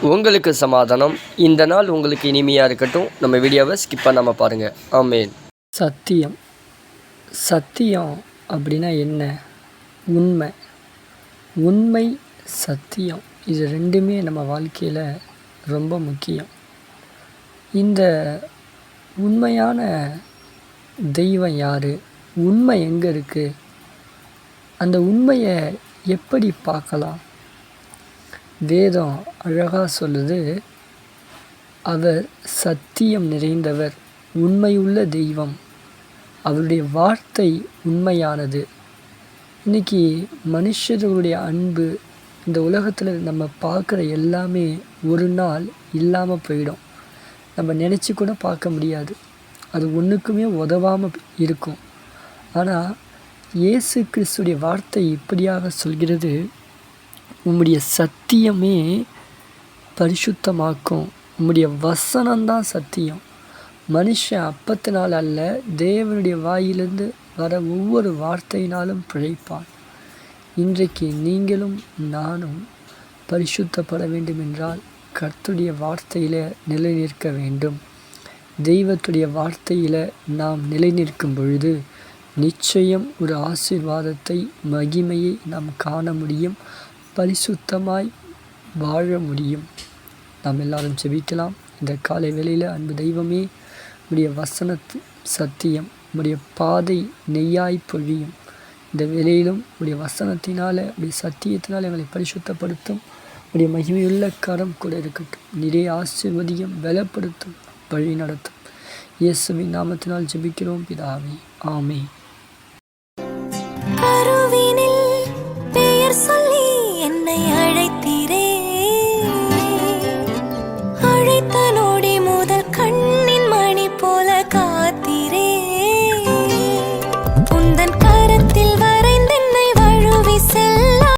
உங்களுக்கு சமாதானம். இந்த நாள் உங்களுக்கு இனிமையாக இருக்கட்டும். நம்ம வீடியோவை ஸ்கிப் பண்ணாமல் பாருங்கள் ஆமேன். சத்தியம். சத்தியம் அப்படின்னா என்ன? உண்மை. உண்மை சத்தியம். இது ரெண்டுமே நம்ம வாழ்க்கையில் ரொம்ப முக்கியம். இந்த உண்மையான தெய்வம் யார்? உண்மை எங்கே இருக்குது அந்த உண்மையை எப்படி பார்க்கலாம்? வேதம் அழகாக சொல்லுது அவர் சத்தியம் நிறைந்தவர் உண்மையுள்ள தெய்வம். அவருடைய வார்த்தை உண்மையானது. இன்றைக்கி மனுஷர்களுடைய அன்பு இந்த உலகத்தில் நம்ம பார்க்குற எல்லாமே ஒரு நாள் இல்லாமல் போயிடும். நம்ம நினச்சி கூட பார்க்க முடியாது. அது ஒன்றுக்குமே உதவாமல் இருக்கும். ஆனால் இயேசு கிறிஸ்துடைய வார்த்தை இப்படியாக சொல்கிறது உம்முடைய சத்தியமே பரிசுத்தமாக்கும். உம்முடைய வசனம்தான் சத்தியம். மனுஷன் அப்பத்தினால் அல்ல தேவனுடைய வாயிலிருந்து வர ஒவ்வொரு வார்த்தையினாலும் பிழைப்பான். இன்றைக்கு நீங்களும் நானும் பரிசுத்தப்பட வேண்டும் என்றால் கர்த்துடைய வார்த்தையில் நிலை நிற்க வேண்டும். தெய்வத்துடைய வார்த்தையில் நாம் நிலை நிற்கும் பொழுது நிச்சயம் ஒரு ஆசீர்வாதத்தை மகிமையை நாம் காண முடியும். பரிசுத்தமாய் வாழ முடியும். நாம் எல்லாரும் செபிக்கலாம் இந்த காலை வேளையில் அன்பு தெய்வமே உடைய வசனத்து சத்தியம் உடைய பாதை நெய்யாய் பொழியும். இந்த வேலையிலும் உடைய வசனத்தினால் உடைய சத்தியத்தினால் எங்களை பரிசுத்தப்படுத்தும். உடைய மகிமையுள்ள கரம் கூட இருக்கட்டும். நிறைய ஆசிர்வதியம் பலப்படுத்தும் வழி நடத்தும். இயேசுவின் நாமத்தினால் ஜெபிக்கிறோம் பிதாவே. ஆமே உந்தன்